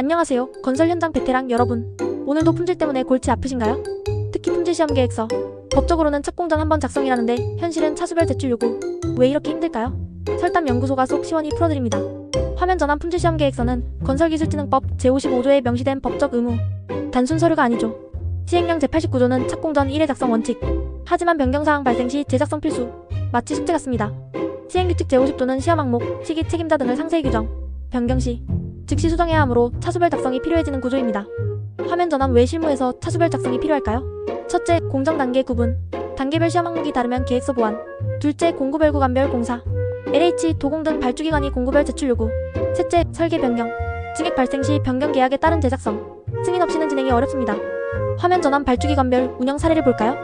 안녕하세요. 건설 현장 베테랑 여러분. 오늘도 품질 때문에 골치 아프신가요? 특히 품질 시험 계획서. 법적으로는 착공전 한 번 작성이라는데 현실은 차수별 제출 요구. 왜 이렇게 힘들까요? 설담 연구소가 속 시원히 풀어드립니다. 화면 전환 품질 시험 계획서는 건설기술진흥법 제55조에 명시된 법적 의무. 단순 서류가 아니죠. 시행령 제89조는 착공전 1회 작성 원칙. 하지만 변경사항 발생 시 재작성 필수. 마치 숙제 같습니다. 시행규칙 제50조는 시험 항목, 시기 책임자 등을 상세히 규정. 변경 시 즉시 수정해야 하므로 차수별 작성이 필요해지는 구조입니다. 화면 전환 외 실무에서 차수별 작성이 필요할까요? 첫째, 공정 단계 구분. 단계별 시험 항목이 다르면 계획서 보완. 둘째, 공구별 구간별 공사. LH, 도공 등 발주기관이 공구별 제출 요구. 셋째, 설계 변경. 증액 발생 시 변경 계약에 따른 제작성. 승인 없이는 진행이 어렵습니다. 화면 전환 발주기관별 운영 사례를 볼까요?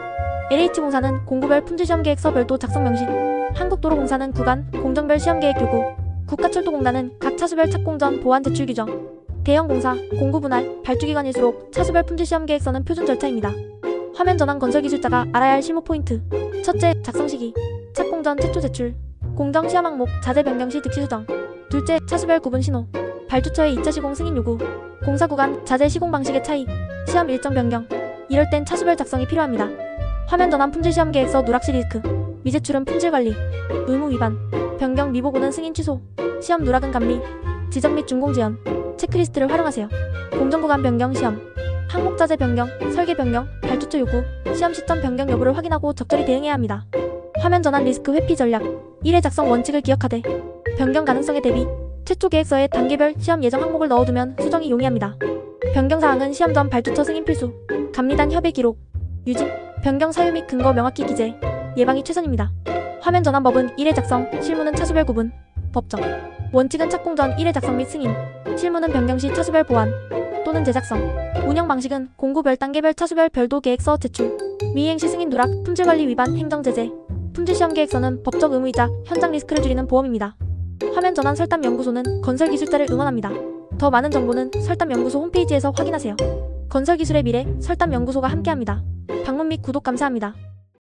LH공사는 공구별 품질 시험 계획서 별도 작성 명시. 한국도로공사는 구간, 공정별 시험 계획 요구. 국가철도공단은 각 차수별 착공전 보완 제출 규정. 대형 공사, 공구 분할, 발주기관일수록 차수별 품질 시험 계획서는 표준 절차입니다. 화면 전환 건설 기술자가 알아야 할 실무 포인트. 첫째, 작성 시기. 착공 전 최초 제출. 공정 시험 항목 자재 변경 시 득시 수정. 둘째, 차수별 구분 신호. 발주처의 2차 시공 승인 요구. 공사 구간 자재 시공 방식의 차이. 시험 일정 변경. 이럴 땐 차수별 작성이 필요합니다. 화면 전환 품질 시험 계획서 누락시 리스크. 미제출은 품질 관리. 의무 위반. 변경 미보고는 승인 취소. 시험 누락은 감리. 지정 및 준공 지연. 체크리스트를 활용하세요. 공정 구간 변경 시험. 항목 자재 변경, 설계 변경, 발주처 요구, 시험 시점 변경 여부를 확인하고 적절히 대응해야 합니다. 화면 전환 리스크 회피 전략. 1회 작성 원칙을 기억하되 변경 가능성에 대비 최초 계획서에 단계별 시험 예정 항목을 넣어두면 수정이 용이합니다. 변경 사항은 시험 전 발주처 승인 필수. 감리단 협의 기록. 유지. 변경 사유 및 근거 명확히 기재. 예방이 최선입니다. 화면 전환법은 1회 작성, 실무는 차수별 구분. 법정. 원칙은 착공 전 1회 작성 및 승인. 실무는 변경 시 차수별 보완 또는 재작성. 운영 방식은 공구별 단계별 차수별 별도 계획서 제출. 미이행 시 승인 누락, 품질관리 위반 행정 제재. 품질 시험 계획서는 법적 의무이자 현장 리스크를 줄이는 보험입니다. 화면 전환 설담 연구소는 건설 기술자를 응원합니다. 더 많은 정보는 설담 연구소 홈페이지에서 확인하세요. 건설 기술의 미래 설담 연구소가 함께합니다. 방문 및 구독 감사합니다.